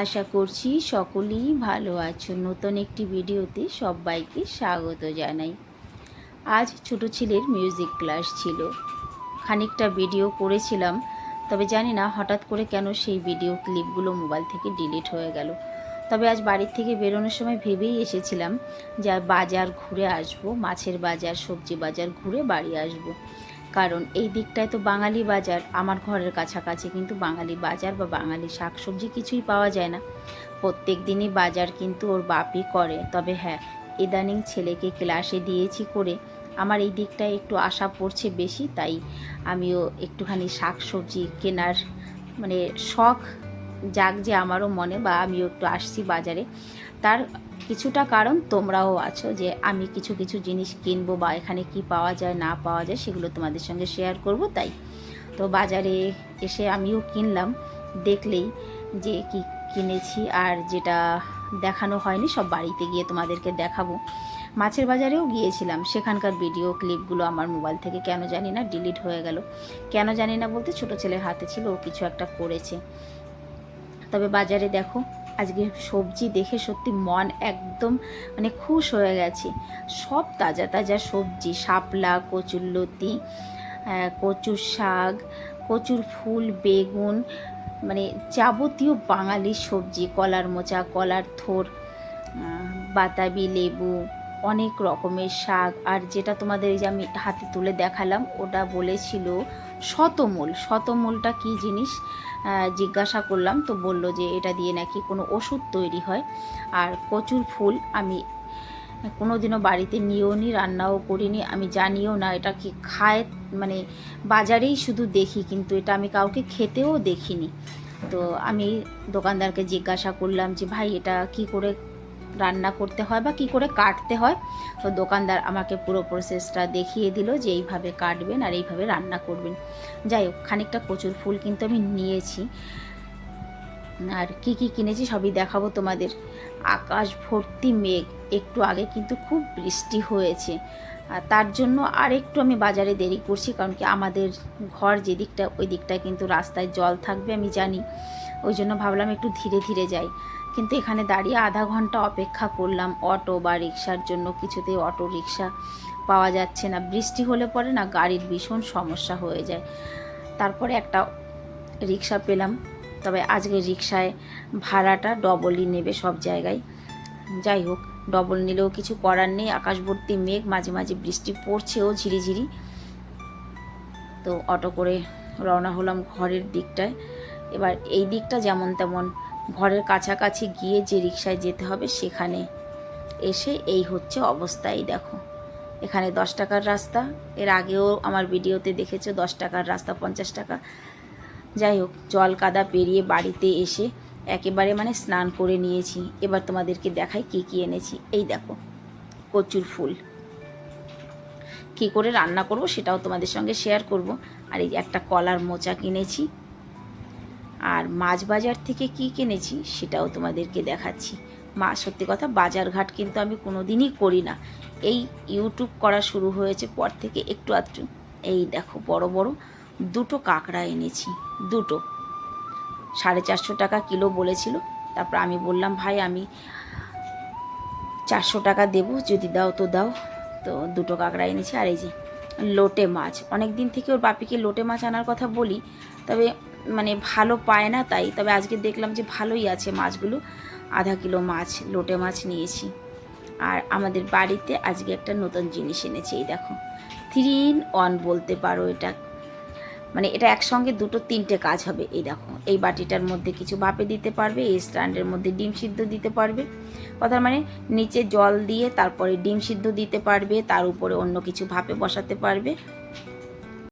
আশা করছি সকলেই ভালো আছো। নতুন একটি ভিডিওতে সবাইকে স্বাগত জানাই। আজ ছোট ছেলের মিউজিক ক্লাস ছিল। খানিকটা ভিডিও করেছিলাম, তবে জানি না হঠাৎ করে কেন সেই ভিডিও ক্লিপগুলো মোবাইল থেকে ডিলিট হয়ে গেল। তবে আজ বাড়ির থেকে বেরোনোর সময় ভেবেই এসেছিলাম যে বাজার ঘুরে আসব, মাছের বাজার, সবজি বাজার ঘুরে বাড়ি আসব। কারণ এই দিকটায় তো বাঙালি বাজার আমার ঘরের কাছাকাছি, কিন্তু বাঙালি বাজার বা বাঙালি শাকসবজি কিছুই পাওয়া যায় না। প্রত্যেক দিনই বাজার কিন্তু ওর বাপই করে। তবে হ্যাঁ ইদানিং ছেলেকে ক্লাসে দিয়েছি করে আমার এই দিকটায় একটু আশা পড়ছে বেশি, তাই আমিও একটুখানি শাকসবজি কেনার মানে শখ যাক যে আমারও মনে বা আমিও একটু আসছি বাজারে। তার কিছুটা কারণ তোমরাও আছো যে আমি কিছু কিছু জিনিস কিনবো বা এখানে কি পাওয়া যায়, না পাওয়া যায়, সেগুলো তোমাদের সঙ্গে শেয়ার করব, তাই। তো বাজারে এসে আমিও কিনলাম, দেখলেই যে কি কিনেছি আর যেটা দেখানো হয়নি, সব বাড়িতে গিয়ে তোমাদেরকে দেখাবো। মাছের বাজারেও গিয়েছিলাম, সেখানকার ভিডিও ক্লিপগুলো আমার মোবাইল থেকে কেন জানি না ডিলিট হয়ে গেল। কেন জানি না বলতে ছোট ছেলের হাতে ছিল, ও কিছু একটা করেছে। তবে বাজারে দেখো আজকে সবজি দেখে সত্যি মন একদম মানে খুশ হয়ে গেছে। সব তাজা তাজা সবজি, শাপলা কচুরলতি কচুর শাক, কচুর ফুল, বেগুন মানে যাবতীয় বাঙালি সবজি, কলার মোচা, কলার থোর বাতাবি, লেবু, অনেক রকমের শাক। আর যেটা তোমাদের যে আমি হাতে তুলে দেখালাম, ওটা বলেছিল শতমূল, শতমূলটা কী জিনিস? জিজ্ঞাসা করলাম, তো বলল যে এটা দিয়ে নাকি কোনো ওষুধ তৈরি হয়। আর কচুর ফুল আমি কোনো দিনও বাড়িতে নিয়েও নি, রান্নাও করিনি। আমি জানিও না এটা কি খায় মানে বাজারেই শুধু দেখি, কিন্তু এটা আমি কাউকে খেতেও দেখিনি। তো আমি দোকানদারকে জিজ্ঞাসা করলাম যে, ভাই, এটা কি করে রান্না করতে হয় বা কি করে কাটতে হয়। তো দোকানদার আমাকে পুরো প্রসেসটা দেখিয়ে দিল যে এইভাবে কাটবেন আর এইভাবে রান্না করবেন। যাই হোক, খানিকটা প্রচুর ফুল কিন্তু আমি নিয়েছি। আর কি কি কিনেছি সবই দেখাবো তোমাদের। আকাশ ভর্তি মেঘ, একটু আগে কিন্তু খুব বৃষ্টি হয়েছে। আর তার জন্য আর একটু আমি বাজারে দেরি করছি, কারণ কি আমাদের ঘর যেদিকটা ওই দিকটায় কিন্তু রাস্তায় জল থাকবে, আমি জানি। ওই জন্য ভাবলাম একটু ধীরে ধীরে যাই। কিন্তু এখানে দাঁড়িয়ে আধা ঘণ্টা অপেক্ষা করলাম, অটো বা রিক্সার জন্য। কিছুতেই অটো, রিক্সা পাওয়া যাচ্ছে না। বৃষ্টি হলে পরে না গাড়ির ভীষণ সমস্যা হয়ে যায়। তারপরে একটা রিক্সা পেলাম। তবে আজকে রিক্সায় ভাড়াটা ডবলই নেবে সব জায়গায়। যাই হোক ডবল নিলেও কিছু করার নেই। আকাশভর্তি মেঘ, মাঝে মাঝে বৃষ্টি পড়ছেও ঝিরিঝিরি। তো অটো করে রওনা হলাম ঘরের দিকটায়। এবার এই দিকটা যেমন তেমন, ঘরের কাছাকাছি গিয়ে যে রিক্সায় যেতে হবে সেখানে এসে এই হচ্ছে অবস্থা এই দেখো। এখানে দশ টাকার রাস্তা, এর আগেও আমার ভিডিওতে দেখেছ দশ টাকার রাস্তা, পঞ্চাশ টাকা। যাই হোক, জল কাদা পেরিয়ে বাড়িতে এসে একেবারে মানে স্নান করে নিয়েছি। এবার তোমাদেরকে দেখাই কি কি এনেছি। এই দেখো, কচুর ফুল। কি করে রান্না করব সেটাও তোমাদের সঙ্গে শেয়ার করব। আর এই একটা কলার মোচা কিনেছি। আর মাছ বাজার থেকে কি কিনেছি সেটাও তোমাদেরকে দেখাচ্ছি। মা, সত্যি কথা, বাজার ঘাট কিন্তু আমি কোনো দিনই করি না। এই ইউটিউব করা শুরু হয়েছে পর থেকে একটু আধটু। এই দেখো, বড় বড় দুটো কাঁকড়া এনেছি, দুটো। সাড়ে চারশো টাকা কিলো বলেছিল। তারপর আমি বললাম, ভাই, আমি চারশো টাকা দেবো, যদি দাও তো দাও। তো দুটো কাঁকড়া এনেছি। আর এই যে লোটে মাছ অনেক দিন থেকে ওর বাপিকে লোটে মাছ আনার কথা বলি, তবে মানে ভালো পায় না তাই। তবে আজকে দেখলাম যে ভালোই আছে মাছগুলো। আধা কিলো মাছ, লোটে মাছ নিয়েছি। আর আমাদের বাড়িতে আজকে একটা নতুন জিনিস এনেছি, এই দেখো। থ্রি ইন ওয়ান বলতে পারো এটা। মানে এটা একসঙ্গে দুটো তিনটে কাজ হবে, এই দেখো। এই বাটিটার মধ্যে কিছু ভাপে দিতে পারবে, এই স্ট্যান্ডের মধ্যে ডিম সিদ্ধ দিতে পারবে। কথার মানে নিচে জল দিয়ে তারপরে ডিম সিদ্ধ দিতে পারবে, তার উপরে অন্য কিছু ভাপে বসাতে পারবে।